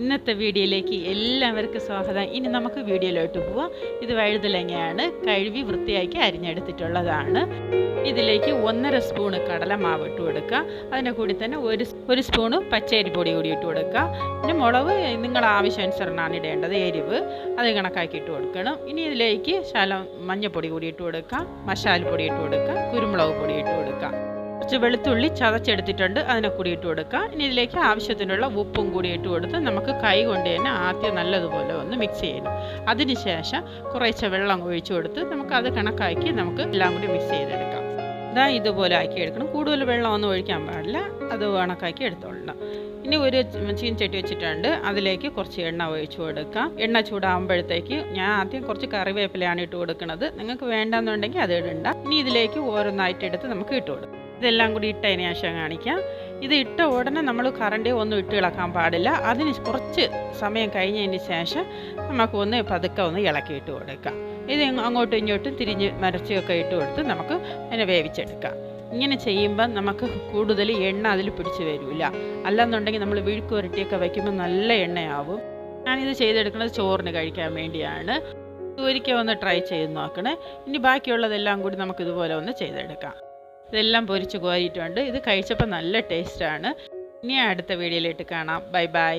ഇന്നത്തെ വീഡിയോയിലേക്ക് എല്ലാവർക്കും സ്വാഗതം. ഇനി നമുക്ക് വീഡിയോയിലോട്ട് പോവാം. ഇത് വഴുതലങ്ങയാണ് കഴുകി വൃത്തിയാക്കി അരിഞ്ഞെടുത്തിട്ടുള്ളതാണ്. ഇതിലേക്ക് ഒന്നര സ്പൂണ് കടലമാവ് ഇട്ട് കൊടുക്കുക. അതിന്റെ കൂടി തന്നെ ഒരു ഒരു സ്പൂണ് പച്ചരി പൊടി കൂടി ഇട്ട് കൊടുക്കുക. പിന്നെ മുളക് നിങ്ങളുടെ ആവശ്യാനുസരണമാണ് ഇടേണ്ടത് എരിവ്. അത് കണക്കാക്കി ഇട്ട് കൊടുക്കണം. ഇനി ഇതിലേക്ക് ശലം മഞ്ഞൾപ്പൊടി കൂടി ഇട്ട് കൊടുക്കുക. മസാലപ്പൊടി ഇട്ട് കൊടുക്കുക. കുരുമുളക് പൊടി ഇട്ട് കുറച്ച് വെളുത്തുള്ളി ചതച്ചെടുത്തിട്ടുണ്ട്. അതിനെ കൂടി ഇട്ട് കൊടുക്കുക ഇനി ഇതിലേക്ക് ആവശ്യത്തിനുള്ള ഉപ്പും കൂടി ഇട്ട് കൊടുത്ത് നമുക്ക് കൈ കൊണ്ട് തന്നെ ആദ്യം നല്ലതുപോലെ ഒന്ന് മിക്സ് ചെയ്യണം. അതിനുശേഷം കുറേശ്ശെ വെള്ളം ഒഴിച്ചു കൊടുത്ത് നമുക്ക് അത് കണക്കാക്കി നമുക്ക് എല്ലാം കൂടി മിക്സ് ചെയ്തെടുക്കാം. ഇതാ ഇതുപോലെ ആക്കി എടുക്കണം. കൂടുതൽ വെള്ളം ഒന്നും ഒഴിക്കാൻ പാടില്ല. അത് കണക്കാക്കി എടുത്തോളണം. ഇനി ഒരു ചീൻചട്ടി വെച്ചിട്ടുണ്ട്. അതിലേക്ക് കുറച്ച് എണ്ണ ഒഴിച്ചു കൊടുക്കാം. എണ്ണ ചൂടാകുമ്പോഴത്തേക്ക് ഞാൻ ആദ്യം കുറച്ച് കറിവേപ്പിലയാണ് ഇട്ട് കൊടുക്കുന്നത്. നിങ്ങൾക്ക് വേണ്ടെന്നുണ്ടെങ്കിൽ അത് ഇടണ്ട. ഇനി ഇതിലേക്ക് ഓരോന്നായിട്ട് എടുത്ത് നമുക്ക് ഇട്ട് കൊടുക്കാം. ഇതെല്ലാം കൂടി ഇട്ടതിന് ശേഷം കാണിക്കാം. ഇത് ഇട്ട ഉടനെ നമ്മൾ കറണ്ടി ഒന്നും ഇട്ട് ഇളക്കാൻ പാടില്ല. അതിന് കുറച്ച് സമയം കഴിഞ്ഞതിന് ശേഷം നമുക്ക് ഒന്ന് പതുക്കെ ഒന്ന് ഇളക്കിയിട്ട് കൊടുക്കാം. ഇത് അങ്ങോട്ടും ഇങ്ങോട്ടും തിരിഞ്ഞ് മരച്ചൊക്കെ ഇട്ട് കൊടുത്ത് നമുക്ക് അതിനെ വേവിച്ചെടുക്കാം. ഇങ്ങനെ ചെയ്യുമ്പോൾ നമുക്ക് കൂടുതൽ എണ്ണ അതിൽ പിടിച്ച് വരില്ല. അല്ലെന്നുണ്ടെങ്കിൽ നമ്മൾ വിഴുക്ക് പുരട്ടിയൊക്കെ വയ്ക്കുമ്പോൾ നല്ല എണ്ണയാവും. ഞാനിത് ചെയ്തെടുക്കുന്നത് ചോറിന് കഴിക്കാൻ വേണ്ടിയാണ്. ഒരിക്കൽ ഒന്ന് ട്രൈ ചെയ്ത് നോക്കണേ. ഇനി ബാക്കിയുള്ളതെല്ലാം കൂടി നമുക്ക് ഇതുപോലെ ഒന്ന് ചെയ്തെടുക്കാം. ഇതെല്ലാം പൊരിച്ച് കോരിയിട്ടുണ്ട്. ഇത് കഴിച്ചപ്പോൾ നല്ല ടേസ്റ്റാണ് ഇനി അടുത്ത വീഡിയോയിലിട്ട് കാണാം. Bye bye